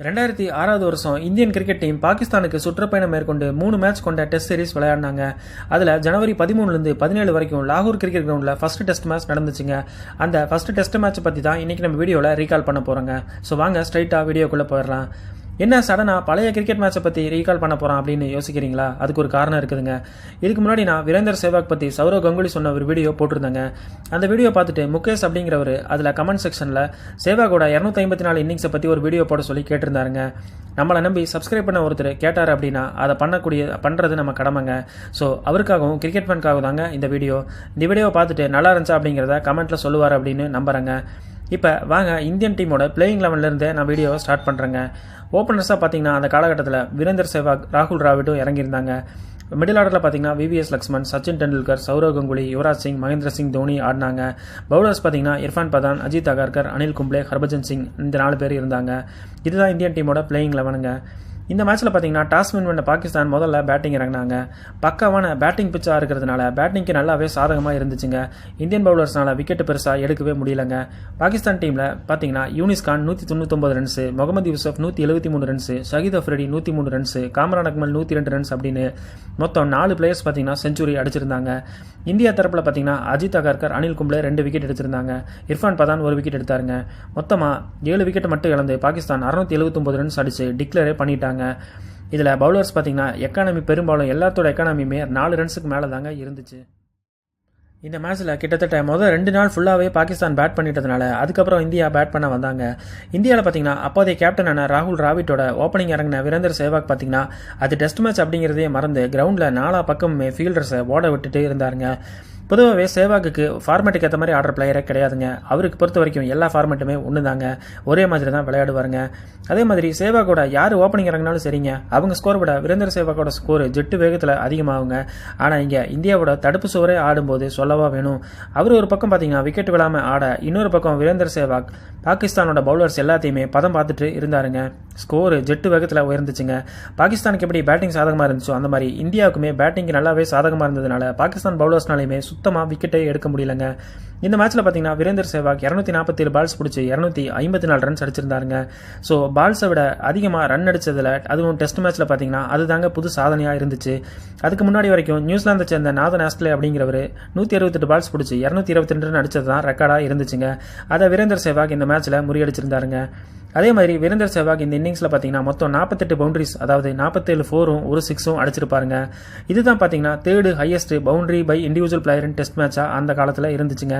ரெண்டாயிரத்தி ஆறாவது வருஷம் இந்தியன் கிரிக்கெட் டீம் பாகிஸ்தானுக்கு சுற்றுப்பயணம் மேற்கொண்டு மூணு மேட்ச் கொண்ட டெஸ்ட் சீரிஸ் விளையாடினாங்க. அதில் ஜனவரி பதிமூணுலேருந்து பதினேழு வரைக்கும் லாகூர் கிரிக்கெட் கிரவுண்டில் ஃபர்ஸ்ட் டெஸ்ட் மேட்ச் நடந்துச்சுங்க. அந்த ஃபர்ஸ்ட் டெஸ்ட் மேட்ச் பற்றி தான் இன்றைக்கி நம்ம வீடியோவில் ரீகால் பண்ண போகிறோங்க ஸோ வாங்க ஸ்ட்ரைட்டாக வீடியோக்குள்ளே போயிடலாம். என்ன சடனாக பழைய கிரிக்கெட் மேட்ச்சை பற்றி ரீகால் பண்ண போகிறோம் அப்படின்னு யோசிக்கிறீங்களா? அதுக்கு ஒரு காரணம் இருக்குதுங்க. இதுக்கு முன்னாடி நான் வீரேந்தர் சேவாக் பற்றி சௌரவ் கங்குலி சொன்ன ஒரு வீடியோ போட்டிருந்தேங்க. அந்த வீடியோ பார்த்துட்டு முகேஷ் அப்படிங்கிறவர் அதில் கமெண்ட் செக்ஷனில் சேவாகோட இரநூத்தி ஐம்பத்தி நாலு இன்னிங்ஸை பற்றி ஒரு வீடியோ போட சொல்லி கேட்டிருந்தாருங்க. நம்மளை நம்பி சப்ஸ்கிரைப் பண்ண ஒருத்தர் கேட்டார் அப்படின்னா அதை பண்ணக்கூடிய பண்ணுறது நம்ம கடமைங்க. ஸோ அவருக்காகவும் கிரிக்கெட் ஃபேனுக்காகவும் தாங்க இந்த வீடியோ இந்த வீடியோவை பார்த்துட்டு நல்லா இருந்துச்சா அப்படிங்கிறத கமெண்ட்டில் சொல்லுவார் அப்படின்னு நம்புறேங்க. இப்போ வாங்க இந்தியன் டீமோட பிளேயிங் லெவன்லேருந்தே நான் வீடியோவை ஸ்டார்ட் பண்ணுறேங்க ஓப்பனர்ஸாக பார்த்தீங்கன்னா அந்த காலகட்டத்தில் வீரேந்தர் சேவாக் ராகுல் டிராவிடும் இறங்கியிருந்தாங்க. மிடில் ஆர்டரில் பார்த்தீங்கன்னா விவிஎஸ் லக்ஷ்மன் சச்சின் டெண்டுல்கர் சௌரவ் கங்குலி யுவராஜ் சிங் மகேந்திர சிங் தோனி ஆடினாங்க. பவுலர்ஸ் பார்த்தீங்கன்னா இர்ஃபான் பதான் அஜித் அகர்கர் அனில் கும்ப்ளே ஹர்பஜன் சிங் இந்த நாலு பேர் இருந்தாங்க. இதுதான் இந்தியன் டீமோட பிளேயிங் லெவனுங்க இந்த மேட்ச்சில் பார்த்தீங்கன்னா டாஸ் வின் பண்ண பாகிஸ்தான் முதல்ல பேட்டிங் இறங்கினாங்க. பக்காவான பேட்டிங் பிச்சாக இருக்கிறதுனால பேட்டிங்க்கு நல்லாவே சாதகமாக இருந்துச்சுங்க. இந்தியன் பவுலர்ஸ்னால விக்கெட்டு பெருசாக எடுக்கவே முடியலங்க. பாகிஸ்தான் டீமில் பார்த்தீங்கன்னா யூனிஸ் கான் நூற்றி தொண்ணூத்தொம்பது ரன்ஸு முகமது யூசப் நூற்றி எழுபத்தி மூணு ரன்ஸு ஷஹீத் அஃப்ரெடி நூற்றி மூணு ரன்ஸு காமரான் அக்மல் நூற்றி ரெண்டு ரன்ஸ் அப்படின்னு மொத்தம் நாலு பிளேயர்ஸ் பார்த்தீங்கன்னா செஞ்சுரி அடிச்சிருந்தாங்க. இந்தியா தரப்பில் பார்த்தீங்கன்னா அஜித் அகர்கர் அனில் கும்ப்ளே ரெண்டு விக்கெட் எடுத்திருந்தாங்க. இர்ஃபான் பதான் ஒரு விக்கெட் எடுத்தாருங்க. மொத்தமாக ஏழு விக்கெட் மட்டும் இழந்து பாகிஸ்தான் அறுநூத்தி எழுபத்தொம்பது ரன்ஸ் அடித்து டிக்ளேரே பண்ணிட்டாங்க. இதில் பவுலர்ஸ் பார்த்தீங்கன்னா எக்கானமி பெரும்பாலும் எல்லாத்தோட எக்கானமியுமே நாலு ரன்ஸுக்கு மேலே தாங்க இருந்துச்சு. இந்த மேட்ச்சில் கிட்டத்தட்ட முதல் ரெண்டு நாள் ஃபுல்லாகவே பாகிஸ்தான் பேட் பண்ணிட்டதுனால அதுக்கப்புறம் இந்தியா பேட் பண்ண வந்தாங்க. இந்தியாவில் பார்த்தீங்கன்னா அப்போதைய கேப்டனான ராகுல் ராவிட்டோட ஓப்பனிங் இறங்கின வீரேந்தர் சேவாக் பார்த்தீங்கன்னா அது டெஸ்ட் மேட்ச் அப்படிங்கிறதே மறந்து கிரவுண்டில் நாலா பக்கமுமே ஃபீல்டர்ஸை ஓட விட்டுட்டு இருந்தாருங்க. பொதுவாகவே சேவாகுக்கு ஃபார்மேட்டுக்கு ஏற்ற மாதிரி ஆடுற பிளேயரே கிடையாதுங்க. அவருக்கு பொறுத்த வரைக்கும் எல்லா ஃபார்மேட்டுமே ஒன்று தாங்க ஒரே மாதிரி தான் விளையாடுவாருங்க. அதே மாதிரி சேவாக்கோட யார் ஓப்பனிங் இறங்கினாலும் சரிங்க. அவங்க ஸ்கோர் விட வீரேந்தர் சேவாக்கோட ஸ்கோர் ஜெட்டு வேகத்தில் அதிகமாகுங்க. ஆனால் இங்கே இந்தியாவோட தடுப்பு சுவரே ஆடும்போது சொல்லவா வேணும். அவர் ஒரு பக்கம் பார்த்தீங்கன்னா விக்கெட் விழாமல் ஆட இன்னொரு பக்கம் வீரேந்தர் சேவாக் பாகிஸ்தானோட பவுலர்ஸ் எல்லாத்தையுமே பதம் பார்த்துட்டு இருந்தாருங்க. ஸ்கோர் ஜெட்டு வேகத்தில் உயர்ந்துச்சுங்க. பாகிஸ்தானுக்கு எப்படி பேட்டிங் சாதகமாக இருந்துச்சோ அந்த மாதிரி இந்தியாவுக்குமே பேட்டிங் நல்லாவே சாதகமாக இருந்ததுனால பாகிஸ்தான் பவுலர்ஸ்னாலையுமே சுத்தமாக விக்கெட்டே எடுக்க முடியலங்க. இந்த மேட்ச்சில் பார்த்தீங்கன்னா வீரேந்தர் சேவாக் இரநூத்தி நாற்பத்தேழு பால்ஸ் பிடிச்சி இரநூத்தி ஐம்பத்தி நாலு ரன்ஸ் அடிச்சிருந்தாருங்க ஸோ பால்ஸை விட அதிகமாக ரன் அடித்ததில் அதுவும் டெஸ்ட் மேட்ச்சில் பார்த்தீங்கன்னா அதுதாங்க புது சாதனையாக இருந்துச்சு. அதுக்கு முன்னாடி வரைக்கும் நியூசிலாந்தை சேர்ந்த நாதன் ஆஸ்ட்லே அப்படிங்கிறவர் நூற்றி அறுபத்தெட்டு பால்ஸ் பிடிச்சி இரநூத்தி இருபத்தி ரெண்டு ரன் அடிச்சது தான் ரெக்கார்டாக இருந்துச்சுங்க. அதை வீரேந்தர் சேவாக் இந்த மேட்ச்சில் முறியடிச்சிருந்தாருங்க. அதே மாதிரி வீரேந்தர் சேவாக் இந்த இன்னிங்ஸில் பார்த்தீங்கன்னா மொத்தம் நாற்பத்தெட்டு பவுண்டரிஸ் அதாவது நாற்பத்தேழு ஃபோரும் ஒரு சிக்ஸும் அடிச்சிருப்பாருங்க. இதுதான் பார்த்தீங்கன்னா third highest boundary by individual பிளேயரின் test மேட்சாக அந்த காலத்தில் இருந்துச்சுங்க.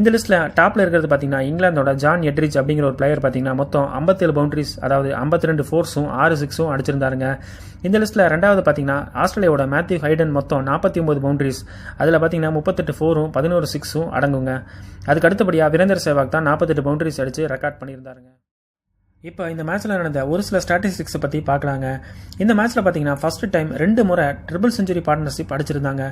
இந்த லிஸ்ட்டில் டாப்பில் இருக்கிறது பார்த்தீங்கன்னா இங்கிலாந்தோட ஜான் எட்ரிச் அப்படிங்கிற ஒரு பிளேயர் பார்த்தீங்கன்னா மொத்தம் ஐம்பத்தேழு பவுண்டரிஸ் அதாவது ஐம்பத்தி ரெண்டு ஃபோர்ஸும் ஆறு சிக்ஸும் அடிச்சிருந்தாருங்க. இந்த லிஸ்ட்டில் ரெண்டாவது பார்த்தீங்கன்னா ஆஸ்திரேலியாவோட மேத்யூ ஹைடன் மொத்தம் நாற்பத்தி ஒம்பது பவுண்டரிஸ் அதில் பார்த்தீங்கன்னா முப்பத்தெட்டு ஃபோரும் பதினோரு சிக்ஸும் அடங்குங்க. அதுக்கு அடுத்தபடியாக வீரேந்தர் சேவாக் தான் நாற்பத்தெட்டு பவுண்டரிஸ் அடித்து ரெக்கார்ட் பண்ணியிருந்தாருங்க. இப்போ இந்த மேட்ச்சில் நடந்த ஒரு சில ஸ்டாட்டிஸ்டிக்ஸை பற்றி பார்க்கலாங்க இந்த மேட்ச்சில் பார்த்தீங்கன்னா ஃபர்ஸ்ட் டைம் ரெண்டு முறை ட்ரிபிள் செஞ்சுரி பார்ட்னர்ஷிப் அடிச்சிருந்தாங்க.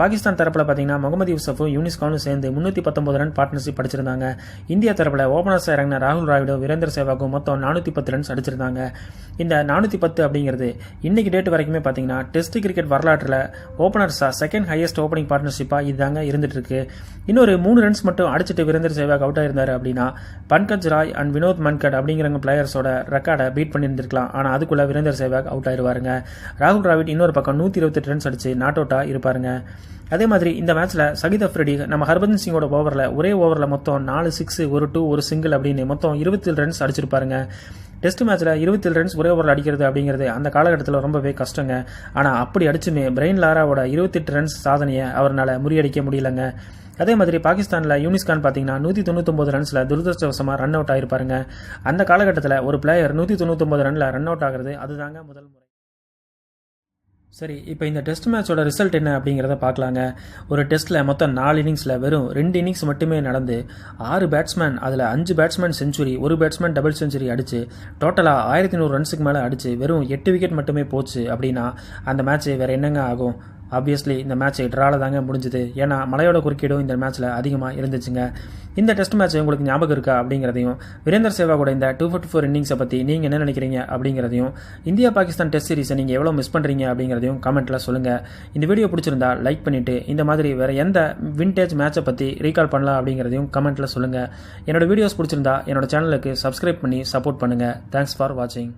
பாகிஸ்தான் தரப்பில் பார்த்தீங்கன்னா முகமது யூசஃபும் யூனிஸ் கானும் சேர்ந்து முந்நூற்றி பத்தொம்பது ரன் பார்ட்னர்ஷிப் அடிச்சிருந்தாங்க. இந்தியா தரப்பில் ஓப்பனர்ஸ் இறங்கின ராகுல் ராவிடும் வீரேந்தர் சேவாக்கும் மொத்தம் நானூற்றி பத்து ரன்ஸ் அடிச்சிருந்தாங்க. இந்த நானூற்றி பத்து அப்படிங்கிறது இன்னைக்கு டேட் வரைக்குமே பார்த்தீங்கன்னா டெஸ்ட் கிரிக்கெட் வரலாற்றில் ஓப்பனர்ஸாக செகண்ட் ஹையஸ்ட் ஓப்பனிங் பார்ட்னர்ஷிப்பாக இதுதாங்க இருந்துகிட்ருக்கு இன்னொரு மூணு ரன்ஸ் மட்டும் அடிச்சிட்டு வீரேந்தர் சேவாக் அவுட் ஆயிருந்தார் அப்படின்னா பன்கஜ் ராய் அண்ட் வினோத் மன்கட் அப்படிங்கிற பிளேயர்ஸோட ரெக்கார்டை பீட் பண்ணியிருந்திருக்கலாம். ஆனால் அதுக்குள்ள வீரேந்தர் சேவாக் அவுட் ஆயிருவாருங்க. ராகுல் டிராவிட் இன்னொரு பக்கம் நூற்றி இருபத்தெட்டு ரன்ஸ் அடிச்சு நாட் அவுட்டாக இருப்பாருங்க. அதே மாதிரி இந்த மேட்ச்சில் சகித் அஃப்ரிடி நம்ம ஹர்பஜன் சிங்கோட ஓவரில் ஒரே ஓவரில் மொத்தம் நாலு சிக்ஸ் ஒரு டூ ஒரு சிங்கிள் அப்படின்னு மொத்தம் இருபத்தி ரன்ஸ் அடிச்சிருப்பாருங்க. டெஸ்ட் மேட்ச்சில் இருபத்தேழு ரன்ஸ் ஒரே ஓவரில் அடிக்கிறது அப்படிங்கிறது அந்த காலகட்டத்தில் ரொம்பவே கஷ்டங்க. ஆனால் அப்படி அடிச்சுமே பிரெயின் லாராவோட இருபத்தெட்டு ரன்ஸ் சாதனையை அவரால் முறியடிக்க முடியலங்க. அதே மாதிரி பாகிஸ்தானில் யூனிஸ்கான் பார்த்தீங்கன்னா நூற்றி தொண்ணூத்தொம்பது ரன்ஸில் துரதிருஷ்டவசமாக ரன் அவுட் ஆகிருப்பாருங்க அந்த காலகட்டத்தில் ஒரு பிளேயர் நூற்றி தொண்ணூத்தொம்பது ரனில் ரன் அவுட் ஆகிறது அதுதாங்க முதல் முறை. சரி இப்போ இந்த டெஸ்ட் மேட்சோட ரிசல்ட் என்ன அப்படிங்கிறத பார்க்கலாங்க. ஒரு டெஸ்ட்டில் மொத்தம் நாலு இன்னிங்ஸில் வெறும் ரெண்டு இன்னிங்ஸ் மட்டுமே நடந்து ஆறு பேட்ஸ்மேன் அதில் அஞ்சு பேட்ஸ்மேன் செஞ்சுரி ஒரு பேட்ஸ்மேன் டபுள் செஞ்சுரி அடிச்சு டோட்டலாக ஆயிரத்தி நூறு ரன்ஸுக்கு மேலே அடிச்சு வெறும் எட்டு விக்கெட் மட்டுமே போச்சு அப்படின்னா அந்த மேட்ச் வேறு என்னங்க ஆகும்? ஆப்வியஸ்லி இந்த மேட்ச் ட்ரால தாங்க முடிஞ்சுது. ஏன்னா மலையோட குறுக்கீடும் இந்த மேட்ச்சில் அதிகமாக இருந்துச்சுங்க. இந்த டெஸ்ட் மேட்ச் உங்களுக்கு ஞாபகம் இருக்கா அப்படிங்கிறதையும் வீரேந்தர் சேவா கூட இந்த டூ ஃபிஃப்டி ஃபோர் இன்னிங்ஸை பற்றி நீங்கள் என்ன நினைக்கிறீங்க அப்படிங்கிறதையும் இந்தியா பாகிஸ்தான் டெஸ்ட் சீரிஸை நீங்கள் எவ்வளோ மிஸ் பண்ணுறீங்க அப்படிங்கிறதையும் கமெண்ட்டில் சொல்லுங்கள் இந்த வீடியோ பிடிச்சிருந்தா லைக் பண்ணிவிட்டு இந்த மாதிரி வேறு எந்த விண்டேஜ் மேட்சை பற்றி ரீகால் பண்ணலாம் அப்படிங்கிறதையும் கமெண்ட்டில் சொல்லுங்கள் என்னோட வீடியோஸ் பிடிச்சிருந்தா என்னோட சேனலுக்கு சப்ஸ்கிரைப் பண்ணி சப்போர்ட் பண்ணுங்கள் தேங்க்ஸ் ஃபார் வாட்சிங்